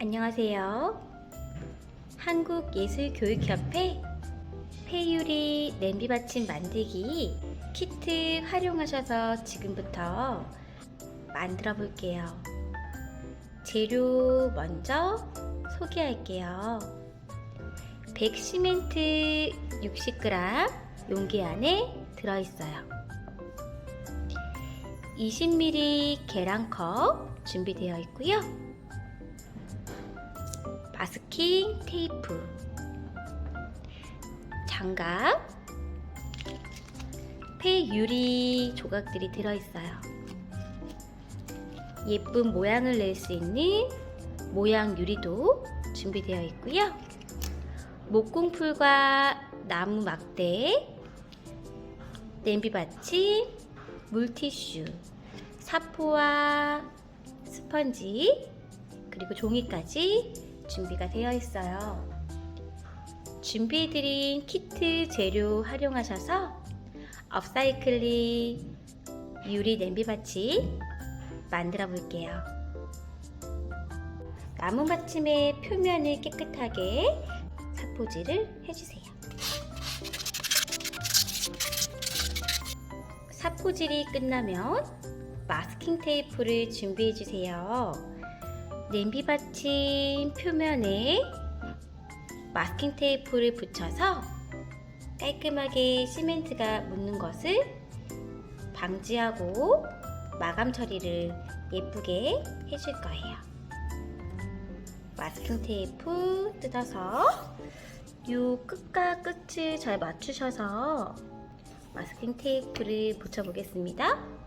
안녕하세요. 한국예술교육협회 폐유리 냄비 받침 만들기 키트 활용하셔서 지금부터 만들어 볼게요. 재료 먼저 소개할게요. 100 시멘트 60g 용기 안에 들어있어요. 20ml 계량컵 준비되어 있고요. 마스킹 테이프, 장갑, 폐 유리 조각들이 들어있어요. 예쁜 모양을 낼 수 있는 모양 유리도 준비되어 있고요. 목공풀과 나무 막대, 냄비 받침, 물티슈, 사포와 스펀지, 그리고 종이까지 준비가 되어 있어요. 준비해드린 키트 재료 활용하셔서 업사이클링 유리 냄비 받침 만들어 볼게요. 나무 받침의 표면을 깨끗하게 사포질을 해주세요. 사포질이 끝나면 마스킹 테이프를 준비해 주세요. 냄비 받침 표면에 마스킹 테이프를 붙여서 깔끔하게 시멘트가 묻는 것을 방지하고 마감 처리를 예쁘게 해줄 거예요. 마스킹 테이프 뜯어서 요 끝과 끝을 잘 맞추셔서 마스킹 테이프를 붙여보겠습니다.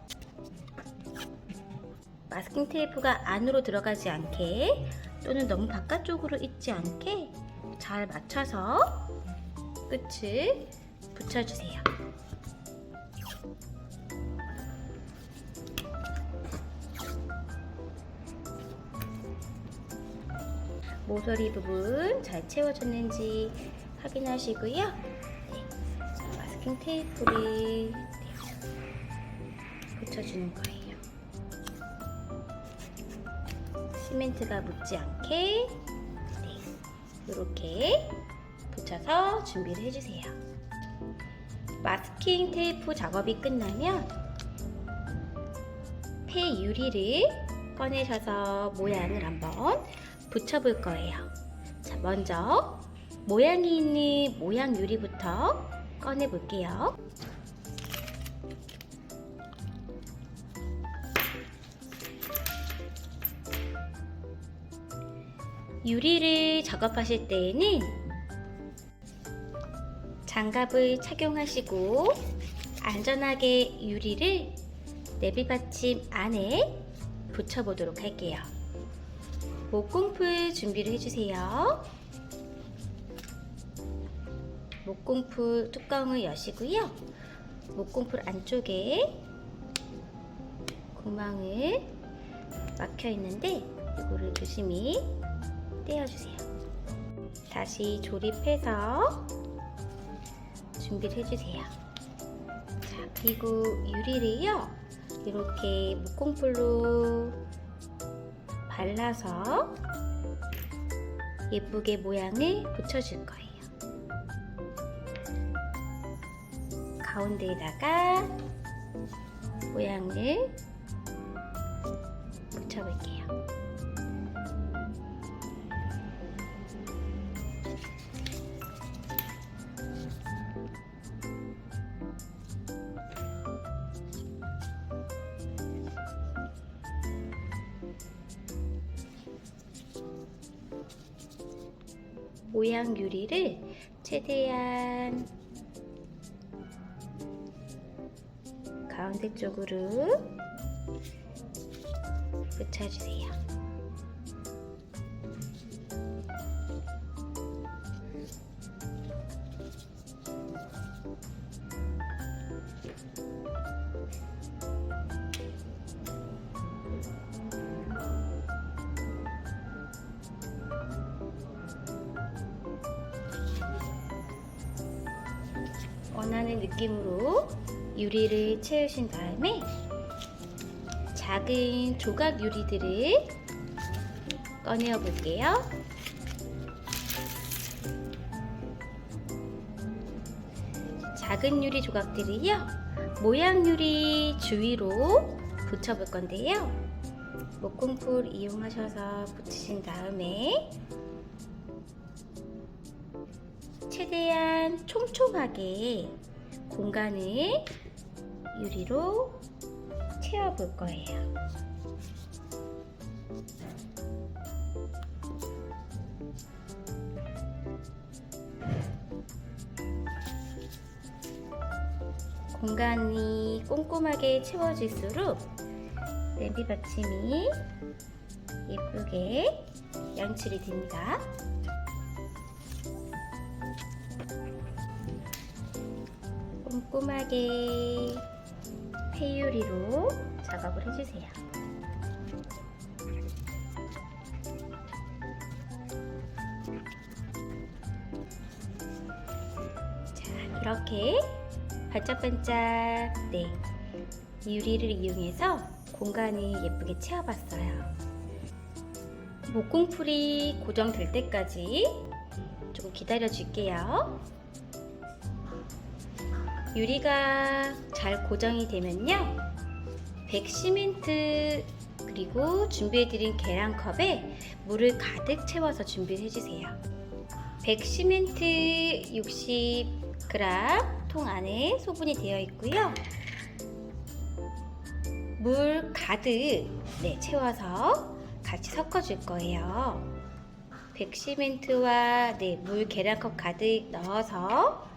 마스킹 테이프가 안으로 들어가지 않게 또는 너무 바깥쪽으로 있지 않게 잘 맞춰서 끝을 붙여주세요. 모서리 부분 잘 채워졌는지 확인하시고요. 네, 자, 마스킹 테이프를 네, 붙여주는 거예요. 시멘트가 묻지 않게 네, 이렇게 붙여서 준비를 해주세요. 마스킹 테이프 작업이 끝나면 폐 유리를 꺼내셔서 모양을 한번 붙여볼 거예요. 자, 먼저 모양이 있는 모양 유리부터 꺼내 볼게요. 유리를 작업하실 때에는 장갑을 착용하시고 안전하게 유리를 내비받침 안에 붙여보도록 할게요. 목공풀 준비를 해주세요. 목공풀 뚜껑을 여시고요. 목공풀 안쪽에 구멍을 막혀 있는데 이거를 조심히 떼어주세요. 다시 조립해서 준비를 해주세요. 자, 그리고 유리를요, 이렇게 목공풀로 발라서 예쁘게 모양을 붙여줄 거예요. 가운데에다가 모양을 붙여볼게요. 모양 유리를 최대한 가운데 쪽으로 붙여주세요. 원하는 느낌으로 유리를 채우신 다음에 작은 조각 유리들을 꺼내어 볼게요. 작은 유리 조각들이요. 모양 유리 주위로 붙여볼 건데요. 목공풀 이용하셔서 붙이신 다음에 최대한 촘촘하게 공간을 유리로 채워볼 거예요. 공간이 꼼꼼하게 채워질수록 냄비 받침이 예쁘게 연출이 됩니다. 꼼꼼하게 페유리로 작업을 해주세요. 자, 이렇게 반짝반짝 네 유리를 이용해서 공간을 예쁘게 채워봤어요. 목공풀이 고정될 때까지 기다려 줄게요. 유리가 잘 고정이 되면요. 백 시멘트 그리고 준비해드린 계량컵에 물을 가득 채워서 준비를 해주세요. 백 시멘트 60g 통 안에 소분이 되어 있고요. 물 가득 네, 채워서 같이 섞어줄 거예요. 백시멘트와 네, 물 계량컵 가득 넣어서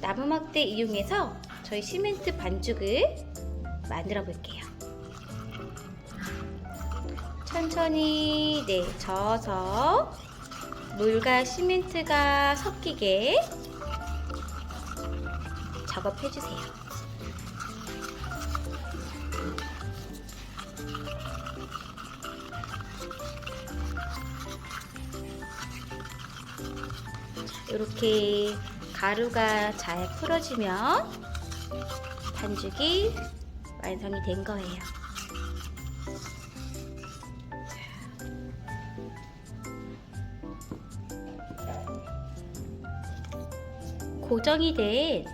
나무 막대 이용해서 저희 시멘트 반죽을 만들어 볼게요. 천천히 네, 저어서 물과 시멘트가 섞이게 작업해 주세요. 이렇게 가루가 잘 풀어지면 반죽이 완성이 된 거예요. 고정이 된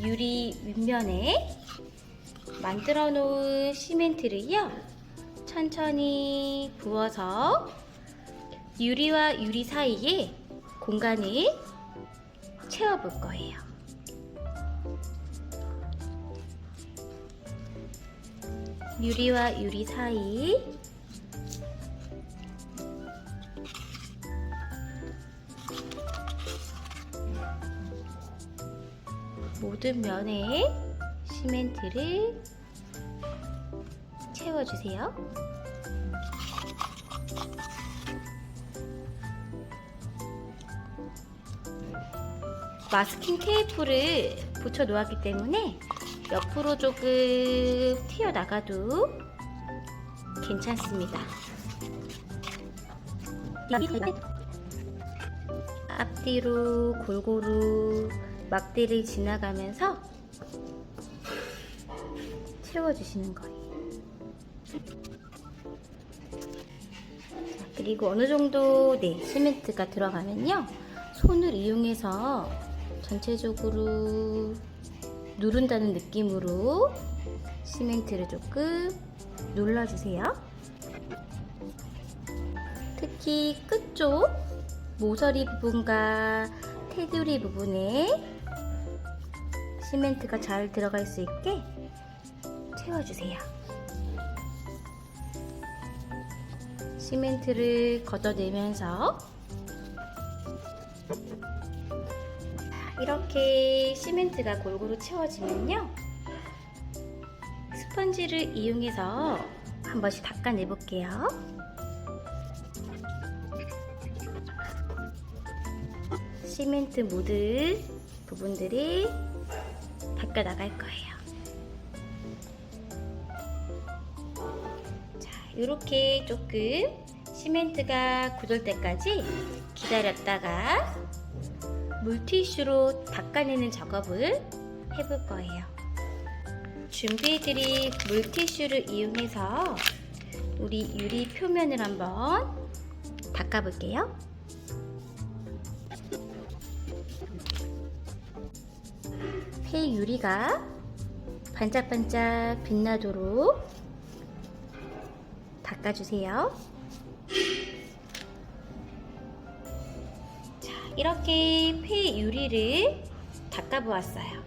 유리 윗면에 만들어 놓은 시멘트를요 천천히 부어서 유리와 유리 사이에 공간을 채워볼 거예요. 유리와 유리 사이 모든 면에 시멘트를 채워주세요. 마스킹 테이프를 붙여 놓았기 때문에 옆으로 조금 튀어나가도 괜찮습니다. 앞뒤로 골고루 막대를 지나가면서 채워주시는 거예요. 자, 그리고 어느 정도 네, 시멘트가 들어가면요. 손을 이용해서 전체적으로 누른다는 느낌으로 시멘트를 조금 눌러주세요. 특히 끝쪽 모서리 부분과 테두리 부분에 시멘트가 잘 들어갈 수 있게 채워주세요. 시멘트를 걷어내면서 이렇게 시멘트가 골고루 채워지면요. 스펀지를 이용해서 한 번씩 닦아내 볼게요. 시멘트 묻은 부분들이 닦아 나갈 거예요. 자, 이렇게 조금 시멘트가 굳을 때까지 기다렸다가 물티슈로 닦아내는 작업을 해볼 거예요. 준비해드린 물티슈를 이용해서 우리 유리 표면을 한번 닦아볼게요. 폐 유리가 반짝반짝 빛나도록 닦아주세요. 이렇게 폐 유리를 닦아보았어요.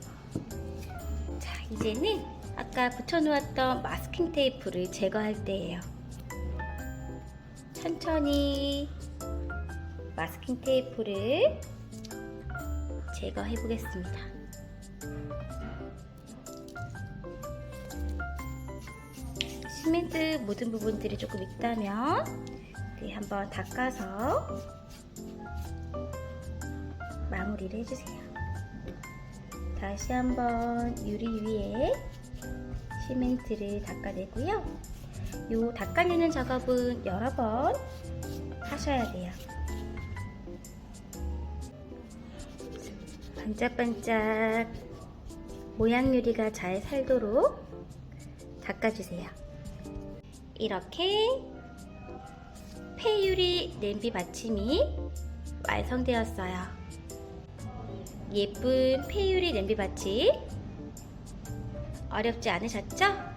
자, 이제는 아까 붙여놓았던 마스킹 테이프를 제거할 때예요. 천천히 마스킹 테이프를 제거해 보겠습니다. 시멘트 묻은 부분들이 조금 있다면 네, 한번 닦아서 마무리를 해주세요. 다시 한번 유리 위에 시멘트를 닦아내고요. 요 닦아내는 작업은 여러 번 하셔야 돼요. 반짝반짝 모양 유리가 잘 살도록 닦아주세요. 이렇게 폐유리 냄비 받침이 완성되었어요. 예쁜 폐유리 냄비 받침 어렵지 않으셨죠?